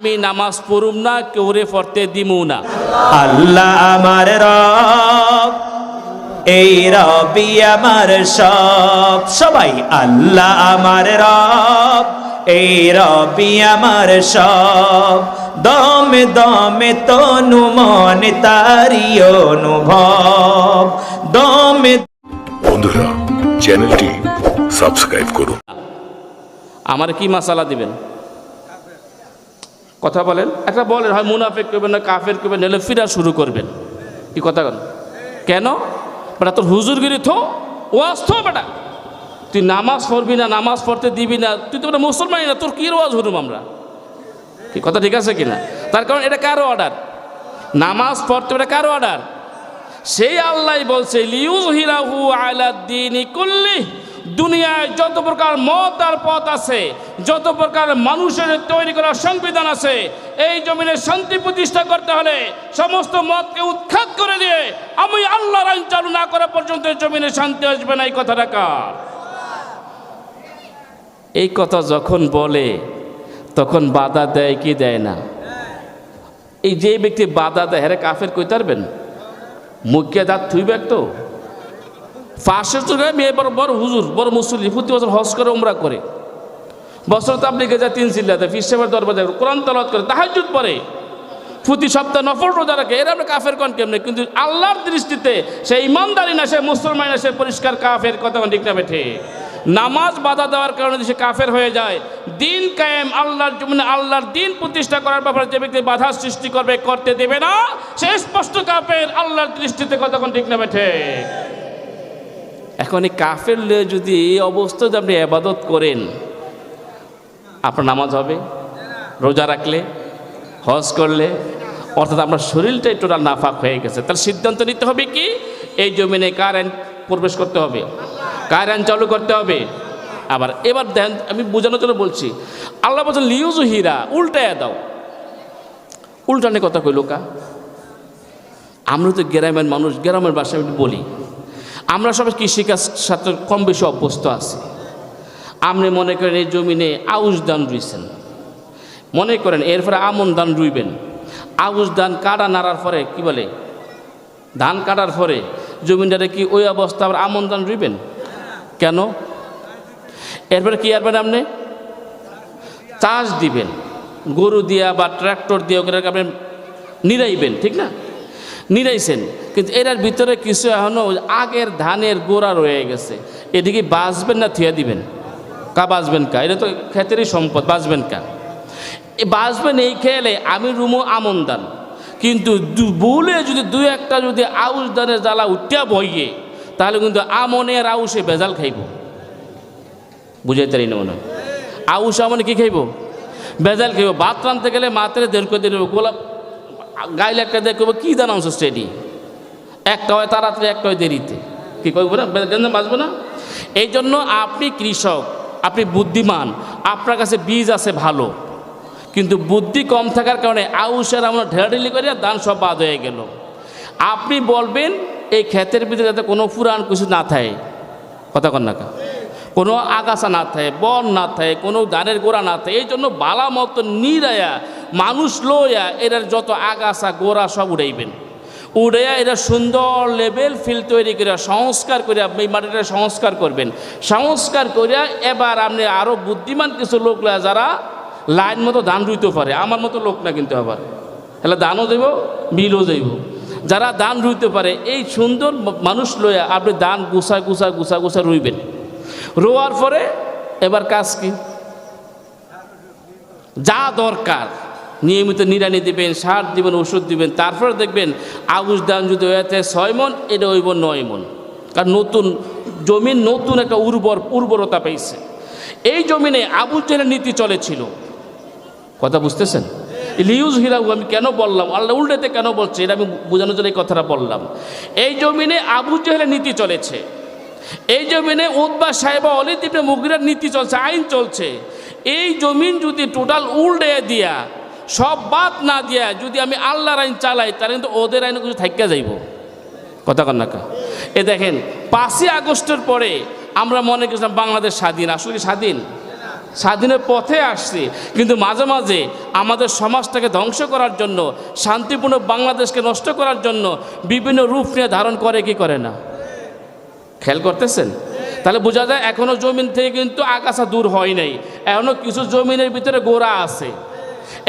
আমি নামাজ পড়ুম না কেউরে পড়তে দিমু না। আল্লাহ আমার রব এই রবি আমার সব। সবাই আল্লাহ আমার রব এই রবি আমার সব। দমে দমে তনু মনে তারি অনুভব। দমে বন্ধুরা চ্যানেলটি সাবস্ক্রাইব করুন। আমার কি মাসালা দিবেন? কথা বলেন। একটা বলেন, হয় মুনাফেক করবেন না কাফের করবেন, নাহলে ফিরা শুরু করবেন। কি কথা বলেন? কেন? বেটা, তোর হুজুরগিরি থো, ওয়াজ থো বেটা। তুই নামাজ পড়বি না, নামাজ পড়তে দিবি না, তুই তো মুসলমানই না, তোর কি ওয়াজ হরুম আমরা? কি কথা ঠিক আছে কিনা? তার কারণ এটা কারও অর্ডার। নামাজ পড়তে এটা কারও অর্ডার। সেই আল্লাহ বলছে লিউজ হিরাহু আলাদ্দিন কুল্লি। দুনিয়ায় যত প্রকার মত আর পথ আছে, যত প্রকার মানুষের তৈরি করা সংবিধান আছে, এই জমিনে শান্তি প্রতিষ্ঠা করতে হলে সমস্ত মতকে উৎখাত করে দিয়ে আমি আল্লাহর আইন চালু না করা পর্যন্ত জমিনে শান্তি আসবে না, এই কথাটা কার? এই কথা যখন বলে, তখন বাধা দেয় কি দেয় না? এই যে ব্যক্তি বাধা দেয় হ্যাঁ কাফের কই তারবেন মুখে দাঁত থুইবে তো? ফাঁসের তো মেয়ে বড় বড় হুজুর, বড় মুসল্লি, প্রতি বছর হজ করে, উমরা করে। বছর আপনি যায় তিন চিল্লাতে ফিসেমের দরবাজা কোরআন তলত করে তাহাজুদ পরে প্রতি সপ্তাহে নফল রোজা রাখে, এরা আমরা কাফের কন কেমনে? কিন্তু আল্লাহর দৃষ্টিতে সে ইমানদারি না, সে মুসলমান না, সে পরিষ্কার কাফের কথা ঠিক না বেঠে নামাজ বাধা দেওয়ার কারণে সে কাফের হয়ে যায়, দিন কায়েম আল্লাহর মানে আল্লাহর দিন প্রতিষ্ঠা করার ব্যাপারে যে ব্যক্তি বাধা সৃষ্টি করবে, করতে দেবে না, সে স্পষ্ট কাফের, আল্লাহর দৃষ্টিতে কতক্ষণ ঠিক না বেঠে এখন এই কাফের যদি এই অবস্থায় আপনি আবাদত করেন, আপনার নামাজ হবে, রোজা রাখলে, হজ করলে, অর্থাৎ আপনার শরীরটাই টোটাল নাফাক হয়ে গেছে। তার সিদ্ধান্ত নিতে হবে কি? এই জমিনে কার আইন প্রবেশ করতে হবে? কার আইন চালু করতে হবে? আবার এবার দেন আমি বোঝানোর জন্য বলছি, আল্লাহ বলছেন লিউজু হীরা উল্টায় দাও। উল্টানে কথা কই, লোকা? আমরা তো গ্রামের মানুষ, গ্রামের ভাষায় বলি। আমরা সবাই কৃষিকাজ সাথে কম বেশি অভ্যস্ত আছি। আপনি মনে করেন এই জমিনে আউশ ধান রুইছেন। মনে করেন এরপরে আমন ধান রুইবেন। আউশ ধান কাটা নাড়ার পরে কি বলে? ধান কাটার পরে জমিনটারে কি ওই অবস্থা আবার আমন ধান রুইবেন? কেন? এরপরে কি আরবেন আপনি? চাষ দিবেন। গরু দিয়া বা ট্রাক্টর দিয়ে ওকে আপনি নিরাইবেন ঠিক না? নিরাইছেন এটার ভিতরে কিছু এখনও আগের ধানের গোড়া রয়ে গেছে। এদিকে বাঁচবেন না, থিয়া দিবেন। কা বাঁচবেন কা? এটা তো ক্ষেতেরই সম্পদ, বাঁচবেন কা? এ বাঁচবেন এই খেয়ালে আমি রুমো আমন দান। কিন্তু দু- ভুলে যদি দুই একটা যদি আউশ দানের জ্বালা উঠিয়া বইয়ে, তাহলে কিন্তু আমনের আউশে ভেজাল খাইব। বুঝাইতে পারি না মনে। আউশ আমনে কি খাইব? ভেজাল খাইব। ভাত রানতে গেলে মাত্রে দেড় করে দিল গোলাপ গাইলে একটা দেখব কী দান অংশ স্টেডি? একটা হয় তাড়াতাড়ি, একটা হয় দেরিতে। কি করব না? বাঁচবো না? এই জন্য আপনি কৃষক, আপনি বুদ্ধিমান, আপনার কাছে বীজ আছে ভালো, কিন্তু বুদ্ধি কম থাকার কারণে আউসের আমরা ঢেলাঢেলি করে ধান সব বাদ হয়ে গেল। আপনি বলবেন, এই ক্ষেতের ভিতরে যাতে কোনো পুরান কিছু না থাকে। কথা কন না কা? কোনো আগাছা না থাকে, বন না থাকে, কোনো ধানের গোড়া না থাকে এই জন্য বালা মতো নিরায়া, মানুষ লইয়া এটার যত আগাছা, গোড়া সব উড়াইবেন। উড়াইয়া এটা সুন্দর লেভেল ফিল তৈরি করে, সংস্কার করে আপনি এই মাটিটা সংস্কার করবেন। সংস্কার করিয়া এবার আপনি আরও বুদ্ধিমান কিছু লোক যারা লাইন মতো ধান রুইতে পারে। আমার মতো লোক না কিন্তু আবার। তাহলে দানও দেব, বিলও দেব। যারা দান রুইতে পারে, এই সুন্দর মানুষ লইয়া আপনি দান গুছা গুছা গুছা গুছা রুইবেন। রোয়ার পরে এবার কাজ কি? যা দরকার। নিয়মিত নিরানি দিবেন, সার দিবেন, ওষুধ দিবেন, তারপরে দেখবেন আগুস ধান যদি হয়েছে ছয় মন, এটা হইব নয় মন। কারণ নতুন জমিন নতুন একটা উর্বর, উর্বরতা পেয়েছে। এই জমিনে আবু জেলের নীতি চলেছিল। কথা বুঝতেছেন? লিউজ হিরাউ আমি কেন বললাম? আল্লাহ উল্টেতে কেন বলছে? এটা আমি বোঝানোর জন্য এই কথাটা বললাম। এই জমিনে আবু জেহেলের নীতি চলেছে। এই জমিনে উদ্বা সাহেবা অলি দিবে মুগিরার নীতি চলছে, আইন চলছে। এই জমিন যদি টোটাল উল্টে দিয়া সব বাদ না দিয়া যদি আমি আল্লাহর আইন চালাই, তাহলে কিন্তু ওদের আইনে কিছু থাকিয়া যাইব। কথা কন্যাকা এ দেখেন, পাঁচই আগস্টের পরে আমরা মনে করছিলাম বাংলাদেশ স্বাধীন। আসলে স্বাধীন? স্বাধীনের পথে আসছি। কিন্তু মাঝে মাঝে আমাদের সমাজটাকে ধ্বংস করার জন্য, শান্তিপূর্ণ বাংলাদেশকে নষ্ট করার জন্য বিভিন্ন রূপ নিয়ে ধারণ করে, কি করে না? খেয়াল করতেছেন? তাহলে বোঝা যায় এখনও জমিন থেকে কিন্তু আগাছা দূর হয় নাই। এখনও কিছু জমিনের ভিতরে গোড়া আছে।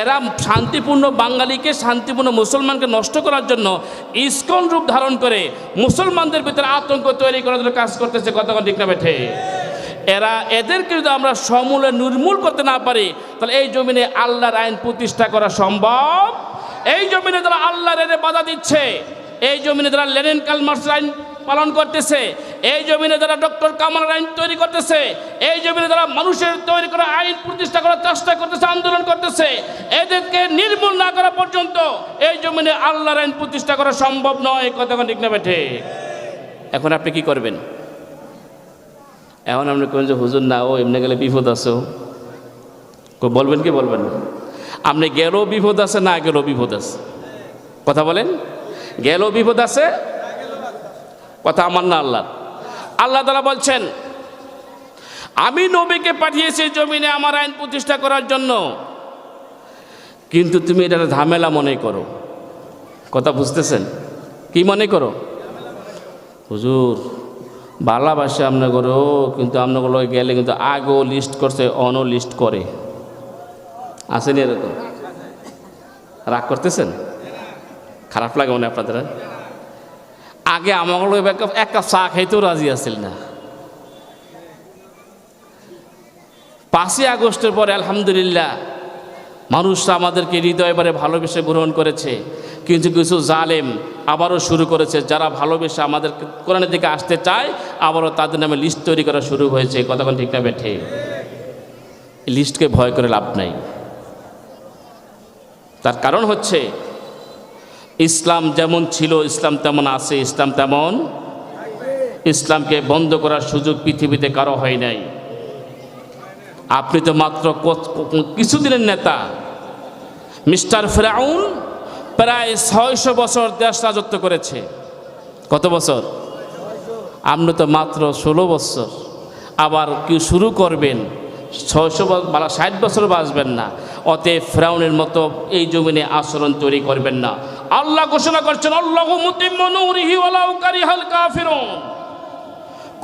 এরা শান্তিপূর্ণ বাঙালিকে, শান্তিপূর্ণ মুসলমানকে নষ্ট করার জন্য ইস্কন রূপ ধারণ করে মুসলমানদের ভিতরে আতঙ্ক তৈরি করার জন্য কাজ করতেছে কতক্ষণ ঠিক না বেঠে। এরা এদেরকে যদি আমরা সমূলে নির্মূল করতে না পারি, তাহলে এই জমিনে আল্লাহর আইন প্রতিষ্ঠা করা সম্ভব। এই জমিনে তারা আল্লাহর আইনে বাধা দিচ্ছে, এই জমিনে তারা লেনিন কালমার্সের আইন পালন করতেছে এই জমিনে যারা ডক্টর কামালের আইন তৈরি করতেছে, এই জমিনে যারা মানুষের তৈরি করা আইন প্রতিষ্ঠা করার চেষ্টা করতেছে, আন্দোলন করতেছে, এদেরকে নির্মূল না করা পর্যন্ত এই জমিনে আল্লাহর আইন প্রতিষ্ঠা করা সম্ভব নয়। কতক্ষণ ঠিক না বেঠে? এখন আপনি কি করবেন? এখন আপনি কোন যে, হুজুর, না, ও এমনি গেলে বিপদ আছে বলবেন কি বলবেন? না আপনি গেলেও বিপদ আছে, না গেলেও বিপদ আছে। কথা বলেন? গেলেও বিপদ আছে কথা আমার না আল্লাহ আল্লাহ তালা বলছেন, আমি নবীকে পাঠিয়েছি জমিনে আমার আইন প্রতিষ্ঠা করার জন্য। কিন্তু তুমি এটা ঝামেলা মনে করো। কথা বুঝতেছেন? কি মনে করো? হুজুর ভালোবাসে করো কিন্তু আপনার লগে গেলে কিন্তু আগেও লিস্ট করছে, অনও লিস্ট করে। আসেনি এরকম? রাগ করতেছেন? খারাপ লাগে মনে আপনাদের আগে আমার এক কাপ- চা খাইতেও রাজি আছিল না। পাঁচই আগস্টের পরে আলহামদুলিল্লাহ, মানুষরা আমাদেরকে হৃদয় এবারে ভালোবেসে গ্রহণ করেছে। কিন্তু কিছু জালেম আবারও শুরু করেছে, যারা ভালোবেসে আমাদের কোরআনের দিকে আসতে চায়, আবারও তাদের নামে লিস্ট তৈরি করা শুরু হয়েছে। কতক্ষণ ঠিক না বেঠে? লিস্টকে ভয় করে লাভ নাই। তার কারণ হচ্ছে ইসলাম যেমন ছিল, ইসলাম তেমন আছে, ইসলাম তেমন ইসলামকে বন্ধ করার সুযোগ পৃথিবীতে কারও হয় নাই। আপনি তো মাত্র কিছুদিনের নেতা। মিস্টার ফেরাউন প্রায় ছয়শো বছর দেশ রাজত্ব করেছে। কত বছর? আপনি তো মাত্র ষোলো বছর। আবার কি শুরু করবেন, ছয়শো ষাট বছর বাঁচবেন না। অতএব ফ্রাউনের মতো এই জমিনে আচরণ তৈরি করবেন না। আল্লাহ ঘোষণা করছেন, আল্লাহ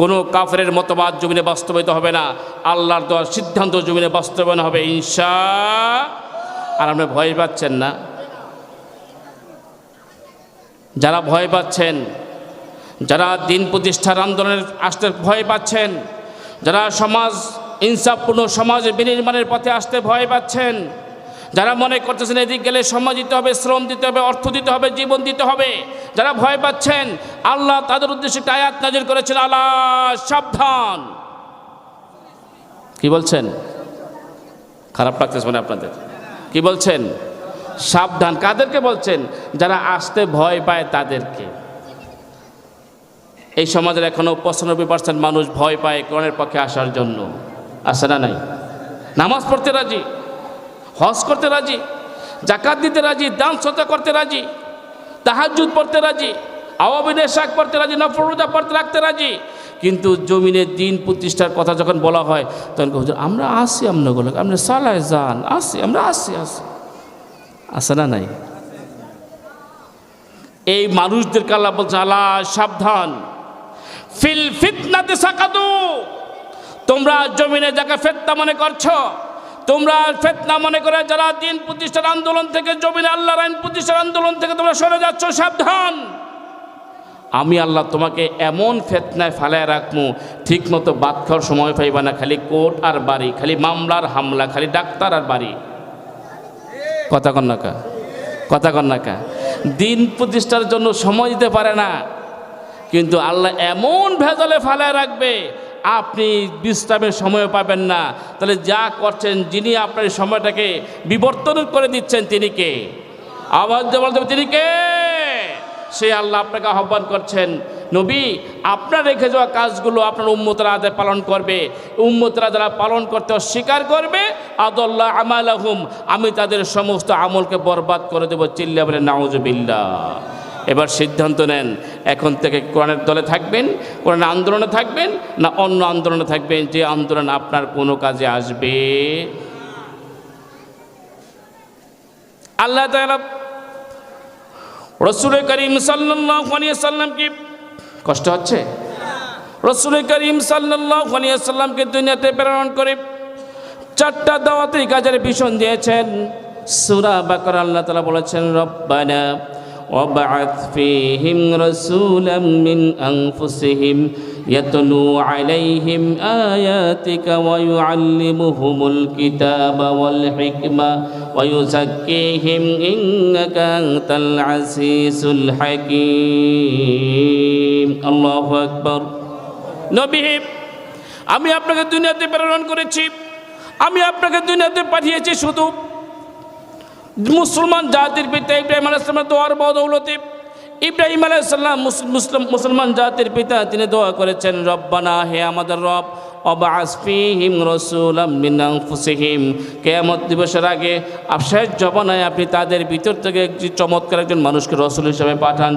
কোনো কাফের মতবাদ জমিনে বাস্তবায়িত হবে না, আল্লাহর দেওয়ার সিদ্ধান্ত জমিনে বাস্তবায়ন হবে, ইনশা আর আপনি ভয় পাচ্ছেন না। যারা ভয় পাচ্ছেন, যারা দিন প্রতিষ্ঠার আন্দোলনের আসতে ভয় পাচ্ছেন, যারা সমাজ ইনসাফপূর্ণ সমাজ বিনির্মাণের পথে আসতে ভয় পাচ্ছেন যারা মনে করতেছেন এদিক গেলে সময় দিতে হবে, শ্রম দিতে হবে, অর্থ দিতে হবে, জীবন দিতে হবে, যারা ভয় পাচ্ছেন, আল্লাহ তাদের উদ্দেশ্যে একটা আয়াত নাজির করেছেন আল্লাহ সাবধান। কি বলছেন? খারাপ লাগতেছে মানে আপনাদের। কি বলছেন? সাবধান। কাদেরকে বলছেন? যারা আসতে ভয় পায় তাদেরকে। এই সমাজের এখনও পঁচানব্বই পার্সেন্ট মানুষ ভয় পায় কোরআনের পক্ষে আসার জন্য। আসে না নাই? নামাজ পড়তে রাজি? হজ করতে রাজি জাকাত দিতে রাজি দান সতা করতে রাজি তাহাজুদ পড়তে রাজি আওয়াবিনের শাক পড়তে রাজি নফরুদা পড়তে রাখতে রাজি। কিন্তু জমিনের দিন প্রতিষ্ঠার কথা যখন বলা হয় তখন বলছে, আমরা আসি আপনাগুলো আপনি সালায় যান আসি আমরা আসি আসি। আসে না নাই? এই মানুষদেরকে আল্লাহ বলছে আল্লাহ সাবধান। ফিল ফিতনাতে সাকাদু তোমরা জমিনে যাকে ফেতনা মনে করছ তোমরা ফেতনা মনে করে যারা দিন প্রতিষ্ঠার আন্দোলন থেকে, জমিনে আল্লাহর আইন প্রতিষ্ঠার আন্দোলন থেকে তোমরা সরে যাচ্ছ, সাবধান। আমি আল্লাহ তোমাকে এমন ফেতনায় ফালায় রাখব ঠিক মতো বাদ খাওয়ার সময় পাইবা না, খালি কোর্ট আর বাড়ি, খালি মামলার হামলা, খালি ডাক্তার আর বাড়ি। কথা কন্যাকা কথা কন্যাকা দিন প্রতিষ্ঠার জন্য সময় দিতে পারে না, কিন্তু আল্লাহ এমন ভেজালে ফালায় রাখবে আপনি বিশ্রামের সময় পাবেন না। তাহলে যা করছেন, যিনি আপনার সময়টাকে বিবর্তন করে দিচ্ছেন, তিনি কে? আওয়াজ দিয়ে বলতে তিনি কে? সে আল্লাহ আপনাকে আহ্বান করছেন, নবী, আপনার রেখে যাওয়া কাজগুলো আপনার উম্মতরা আদায় পালন করবে। উম্মতরা যারা পালন করতে অস্বীকার করবে, আদল্লাহ আমালাহুম, আমি তাদের সমস্ত আমলকে বরবাদ করে দেবো। চিল্লা বলে নাউজবিল্লা এবার সিদ্ধান্ত নেন, এখন থেকে কোরআনের দলে থাকবেন কোরআন আন্দোলনে থাকবেন, না অন্য আন্দোলনে থাকবেন, যে আন্দোলন আপনার কোনো কাজে আসবে। আল্লাহ রসুল করিম সাল্লামকে কষ্ট হচ্ছে? রসুল করিম সাল্লামকে দুনিয়াতে প্রেরণ করে চারটা দাওয়াতি কাজের ভীষণ দিয়েছেন। সুরা বাকর আল্লাহ তালা বলেছেন, রব্বানা وبعث فيهم رسولا من أنفسهم يتلو عليهم آياتك ويعلمهم الكتاب والحكمة ويزكيهم إنك أنت العزيز الحكيم الله أكبر নবী আমি আপনাকে দুনিয়াতে প্রেরণ করেছি আমি আপনাকে দুনিয়াতে পাঠিয়েছি শুধু মুসলমান জাতির পিতা ইব্রাহিম আলাইসলামের দোয়ার বদৌলতে ইব্রাহিম আলাইসাল্লাম মুসলিম, মুসলমান জাতির পিতা, তিনি দোয়া করেছেন, রব্বানা হে আমাদের রব অবা আসফিহিম রসুল ফুসিহিম কেয়ামত দিবসের আগে শেষ জবানায় আপনি তাদের ভিতর থেকে একটি চমৎকার একজন মানুষকে রসুল হিসাবে পাঠান।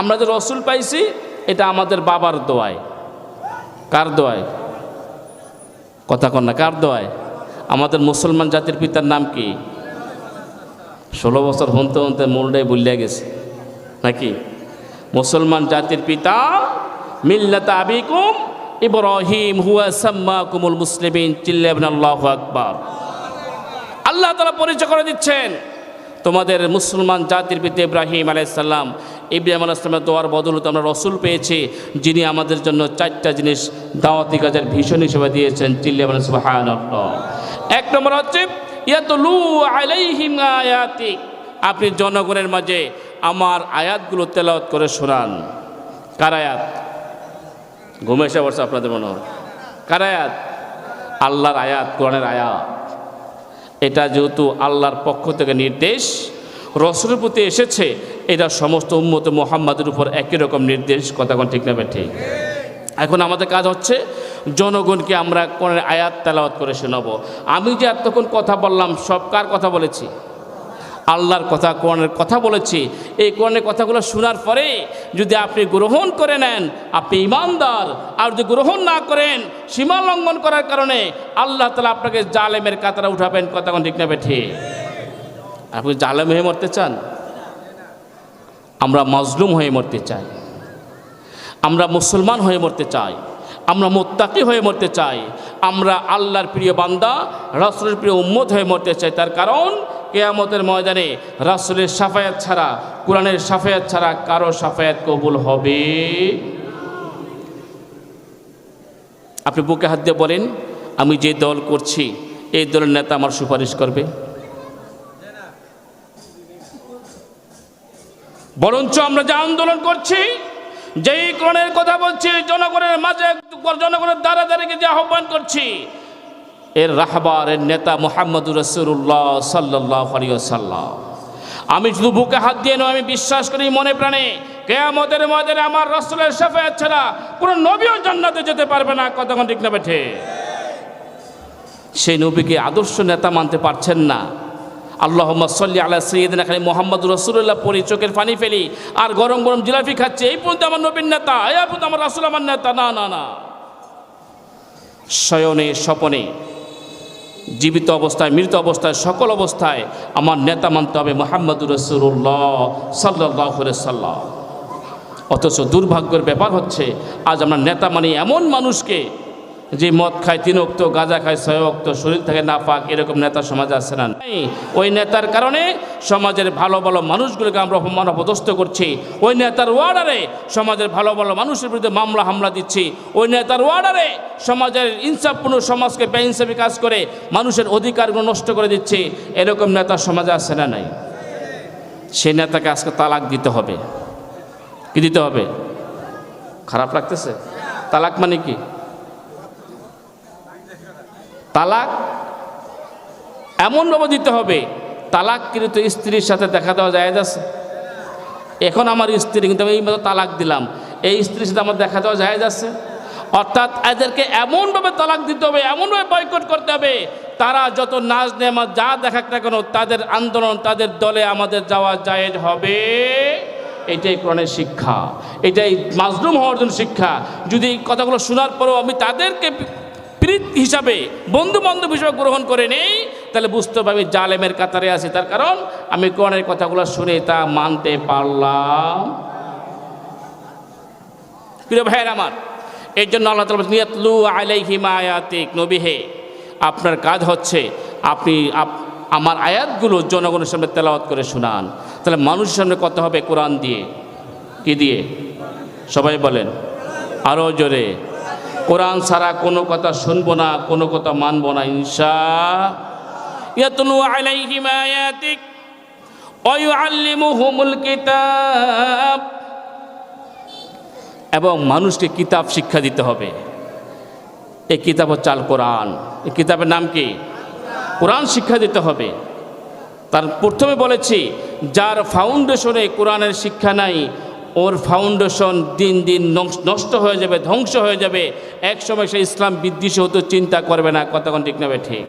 আমরা যে রসুল পাইছি, এটা আমাদের বাবার দোয়ায়। কার দোয়ায়? কথা কন না, কার দোয়ায়? আমাদের মুসলমান জাতির পিতার নাম কি? ষোলো বছর হনতে হনতে মূলটাই বলিয়া গেছে। নাকি? মুসলমান জাতির পিতা, মিল্লাতা আবিকুম ইব্রাহিম হুয়া সাম্মা কুমুল মুসলিমিন আল্লাহ আকবার। আল্লাহ তালা পরিচয় করে দিচ্ছেন, তোমাদের মুসলমান জাতির পিতা ইব্রাহিম আলাইসাল্লাম ইব্রাহিম আলাইসলামের দোয়ার বদলতে আমরা রসুল পেয়েছি, যিনি আমাদের জন্য চারটা জিনিস দাওয়াতি কাজের ভীষণ হিসেবে দিয়েছেন, চিল্লি সুবাহান এক নম্বর হচ্ছে আপনি জনগণের মাঝে আমার আয়াতগুলো তেলাওয়াত করে শোনান। কার আয়াত? ঘুমে বসে আপনাদের মনে হয়। কার আয়াত? আল্লাহর আয়াত, কোরআনের আয়াত। এটা যেহেতু আল্লাহর পক্ষ থেকে নির্দেশ, রসুলের প্রতি এসেছে, এটা সমস্ত উম্মত মোহাম্মদের উপর একই রকম নির্দেশ কথা কোন ঠিক নেবে ঠিক? এখন আমাদের কাজ হচ্ছে জনগণকে আমরা কোন আয়াত তেলাওয়াত করে শোনাব। আমি যে এতক্ষণ কথা বললাম, সব কার কথা বলেছি? আল্লাহর কথা, কোরআনের কথা বলেছি। এই কোরআনের কথাগুলো শোনার পরে যদি আপনি গ্রহণ করে নেন, আপনি ইমানদার। আর যদি গ্রহণ না করেন, সীমা লঙ্ঘন করার কারণে আল্লাহ তালা আপনাকে জালেমের কাতারা উঠাবেন, কথা ঠিক নেবে ঠিক? আপনি জালেম হয়ে মরতে চান? আমরা মজলুম হয়ে মরতে চাই। আমরা মুসলমান হয়ে মরতে চাই। আমরা মোত্তাকি হয়ে মরতে চাই। আমরা আল্লাহর প্রিয় বান্দা, রাসুলের প্রিয় উম্মত হয়ে মরতে চাই। তার কারণ, কেয়ামতের ময়দানে রাসুলের সাফায়াত ছাড়া, কোরআনের সাফায়াত ছাড়া কারও সাফায়াত কবুল হবে। আপনি বুকে হাত দিয়ে বলেন, আমি যে দল করছি, এই দলের নেতা আমার সুপারিশ করবে। বরঞ্চ আমরা যে আন্দোলন করছি, যেই কোরআনের কথা বলছি, জনগণের মাঝে জনগণের দ্বারা দ্বারাকে যে আহ্বান করছি, এর রাহবার, এর নেতা মোহাম্মদুর রসুল্লাহ সাল্লাহ সাল্লাম আমি শুধু বুকে হাত দিয়ে নয়, আমি বিশ্বাস করি মনে প্রাণে কেয়ামতের ময়দানে আমার রসুলের সাফায়াত ছাড়া কোনো নবীও জান্নাতে যেতে পারবে না। কতক্ষণ ঠিক না বেঠে? সেই নবীকে আদর্শ নেতা মানতে পারছেন না। আল্লাহ সাল্লি আল্লাহ সৈয়দিন খালি মোহাম্মদ রসুল্লাহ পরি চোখের পানি ফেলি, আর গরম গরম জিলাপি খাচ্ছে, এই পর্যন্ত আমার নবীন নেতা, এই পর্যন্ত আমার রাসুল আমার নেতা, না না না। শয়নে, স্বপনে, জীবিত অবস্থায়, মৃত অবস্থায়, সকল অবস্থায় আমার নেতা মানতে হবে মোহাম্মদুর রসুল্লাহ সাল্লাহ সাল্লাহ অথচ দুর্ভাগ্যের ব্যাপার হচ্ছে, আজ আমরা নেতা মানে এমন মানুষকে যে মদ খায় তিন অক্ত গাঁজা খায় ছয় অক্ত শরীর থেকে না পাক এরকম নেতা সমাজে আছে না। নাই। ওই নেতার কারণে সমাজের ভালো ভালো মানুষগুলোকে আমরা অপমান, অপদস্থ করছি। ওই নেতার ওয়ার্ডারে সমাজের ভালো ভালো মানুষের বিরুদ্ধে মামলা, হামলা দিচ্ছি। ওই নেতার ওয়ার্ডারে সমাজের ইনসাফপূর্ণ সমাজকে বেইনসাফি কাজ করে মানুষের অধিকারগুলো নষ্ট করে দিচ্ছে। এরকম নেতা সমাজে আছে না, নাই। সেই নেতাকে আজকে তালাক দিতে হবে। কি দিতে হবে? খারাপ লাগতেছে? তালাক মানে কি? তালাক এমনভাবে দিতে হবে তালাক কিন্তু স্ত্রীর সাথে দেখা দেওয়া যায় আছে? এখন আমার স্ত্রী কিন্তু আমি এই মতো তালাক দিলাম, এই স্ত্রীর সাথে আমার দেখা দেওয়া যায় আছে? অর্থাৎ এদেরকে এমনভাবে তালাক দিতে হবে, এমনভাবে বয়কট করতে হবে, তারা যত নাচ নেমা যা দেখাক না কেন, তাদের আন্দোলন, তাদের দলে আমাদের যাওয়া জায়েজ হবে। এটাই কোরআনের শিক্ষা, এটাই মাজলুম হওয়ার জন্য শিক্ষা। যদি কথাগুলো শোনার পরেও আমি তাদেরকে প্রীত হিসাবে বন্ধু বান্ধব হিসাবে গ্রহণ করে নেই তাহলে বুঝতে পারবে জালেমের কাতারে আছি। তার কারণ আমি কোরআনের কথাগুলো শুনে তা মানতে পারলাম। প্রিয় ভাইয়ের আমার এর জন্য আল্লাহ তালা বলছেন, ইয়াতলু আলাইহিম আয়াতিক নবীহে আপনার কাজ হচ্ছে আপনি আমার আয়াতগুলো জনগণের সামনে তেলাওয়াত করে শোনান। তাহলে মানুষের সামনে কত হবে কোরআন দিয়ে। কি দিয়ে? সবাই বলেন। আরও জোরে। কোরআন ছাড়া কোনো কথা শুনব না, কোনো কথা মানবো না ইনশা কিতাব। এবং মানুষকে কিতাব শিক্ষা দিতে হবে। এই কিতাব হচ্ছে আল কোরআন এই কিতাবের নাম কি? কোরআন শিক্ষা দিতে হবে। তার প্রথমে বলেছি, যার ফাউন্ডেশনে কোরআনের শিক্ষা নাই ওর ফাউন্ডেশন দিন দিন নষ্ট- হয়ে যাবে, ধ্বংস হয়ে যাবে। এক সময় সে ইসলাম বিদ্বেষী হতো, চিন্তা করবে না কতক্ষণ ঠিক নেবে ঠিক।